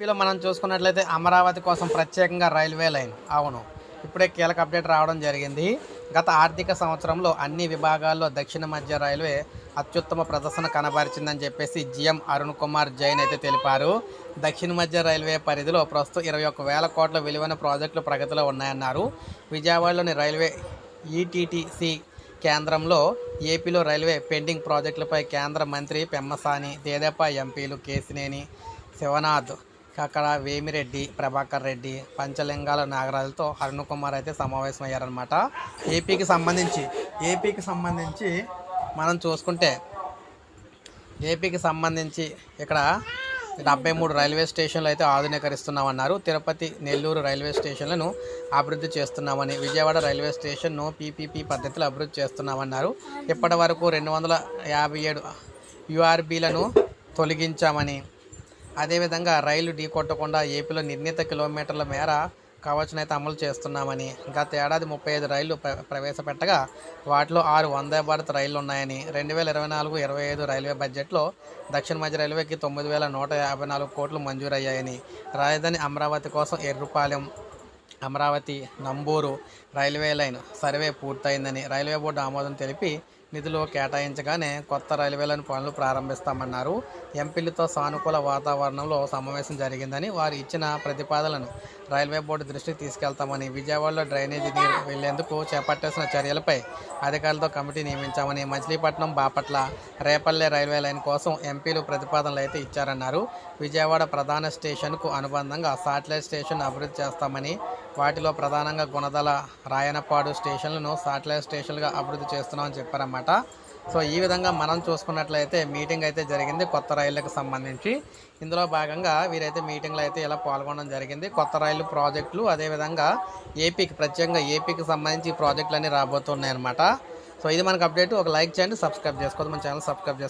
ఏపీలో మనం చూసుకున్నట్లయితే అమరావతి కోసం ప్రత్యేకంగా రైల్వే లైన్. అవును ఇప్పుడే కీలక అప్డేట్ రావడం జరిగింది. గత ఆర్థిక సంవత్సరంలో అన్ని విభాగాల్లో దక్షిణ మధ్య రైల్వే అత్యుత్తమ ప్రదర్శన కనబరిచిందని చెప్పేసి జిఎం అరుణ్ కుమార్ జైన్ అయితే తెలిపారు. దక్షిణ మధ్య రైల్వే పరిధిలో ప్రస్తుతం ఇరవై ఒక్క వేల కోట్ల విలువైన ప్రాజెక్టులు ప్రగతిలో ఉన్నాయన్నారు. విజయవాడలోని రైల్వే ఈటీటీసీ కేంద్రంలో ఏపీలో రైల్వే పెండింగ్ ప్రాజెక్టులపై కేంద్ర మంత్రి పెమ్మసాని తేదేపా ఎంపీలు కేసినేని శివనాథ్ అక్కడ వేమిరెడ్డి ప్రభాకర్ రెడ్డి పంచలింగాల నాగరాజులతో అరుణ్ కుమార్ అయితే సమావేశమయ్యారనమాట ఏపీకి సంబంధించి ఏపీకి సంబంధించి మనం చూసుకుంటే ఏపీకి సంబంధించి ఇక్కడ డెబ్బై మూడు రైల్వే స్టేషన్లు అయితే ఆధునీకరిస్తున్నామన్నారు. తిరుపతి నెల్లూరు రైల్వే స్టేషన్లను అభివృద్ధి చేస్తున్నామని విజయవాడ రైల్వే స్టేషన్ను పీపీపీ పద్ధతిలో అభివృద్ధి చేస్తున్నామన్నారు. ఇప్పటి వరకు రెండు వందల యాభై ఏడు యూఆర్బీలను తొలగించామని అదేవిధంగా రైలు ఢీ కొట్టకుండా ఏపీలో నిర్ణీత కిలోమీటర్ల మేర కవచనైతే అమలు చేస్తున్నామని. గత ఏడాది ముప్పై ఐదు రైళ్ళు ప్ర ప్రవేశపెట్టగా వాటిలో ఆరు వందే భారత్ రైళ్ళు ఉన్నాయని రెండు వేల ఇరవై నాలుగు ఇరవై ఐదు రైల్వే బడ్జెట్లో దక్షిణ మధ్య రైల్వేకి తొమ్మిది వేల నూట యాభై నాలుగు కోట్లు మంజూరయ్యాయని. రాజధాని అమరావతి కోసం Errupalem Amaravati Namburu railway line survey పూర్తయిందని రైల్వే బోర్డు ఆమోదం తెలిపి నిధులు కేటాయించగానే కొత్త రైల్వే లైన్ పనులు ప్రారంభిస్తామన్నారు. ఎంపీలతో సానుకూల వాతావరణంలో సమావేశం జరిగిందని వారు ఇచ్చిన ప్రతిపాదనలను రైల్వే బోర్డు దృష్టికి తీసుకెళ్తామని విజయవాడలో డ్రైనేజీ నీరు వెళ్ళేందుకు చేపట్టాల్సిన చర్యలపై అధికారులతో కమిటీ నియమించామని మచిలీపట్నం బాపట్ల రేపల్లె రైల్వే లైన్ కోసం ఎంపీలు ప్రతిపాదనలు అయితే ఇచ్చారన్నారు. విజయవాడ ప్రధాన స్టేషన్కు అనుబంధంగా సాటిలైట్ స్టేషన్ అభివృద్ధి చేస్తామని వాటిలో ప్రధానంగా గుణదల రాయనపాడు స్టేషన్లను సాటిలైట్ స్టేషన్లుగా అభివృద్ధి చేస్తున్నామని చెప్పారన్నమాట సో ఈ విధంగా మనం చూసుకున్నట్లయితే మీటింగ్ అయితే జరిగింది కొత్త రైళ్ళకు సంబంధించి. ఇందులో భాగంగా వీరైతే మీటింగ్లో అయితే ఇలా పాల్గొనడం జరిగింది. కొత్త రైలు ప్రాజెక్టులు అదేవిధంగా ఏపీకి ప్రత్యేకంగా ఏపీకి సంబంధించి ప్రాజెక్టులు అన్నీ రాబోతున్నాయి అనమాట సో ఇది మనకు అప్డేట్. ఒక లైక్ చేయండి సబ్స్క్రైబ్ చేసుకోవద్దు. మన ఛానల్ సబ్స్క్రైబ్ చేసుకోండి.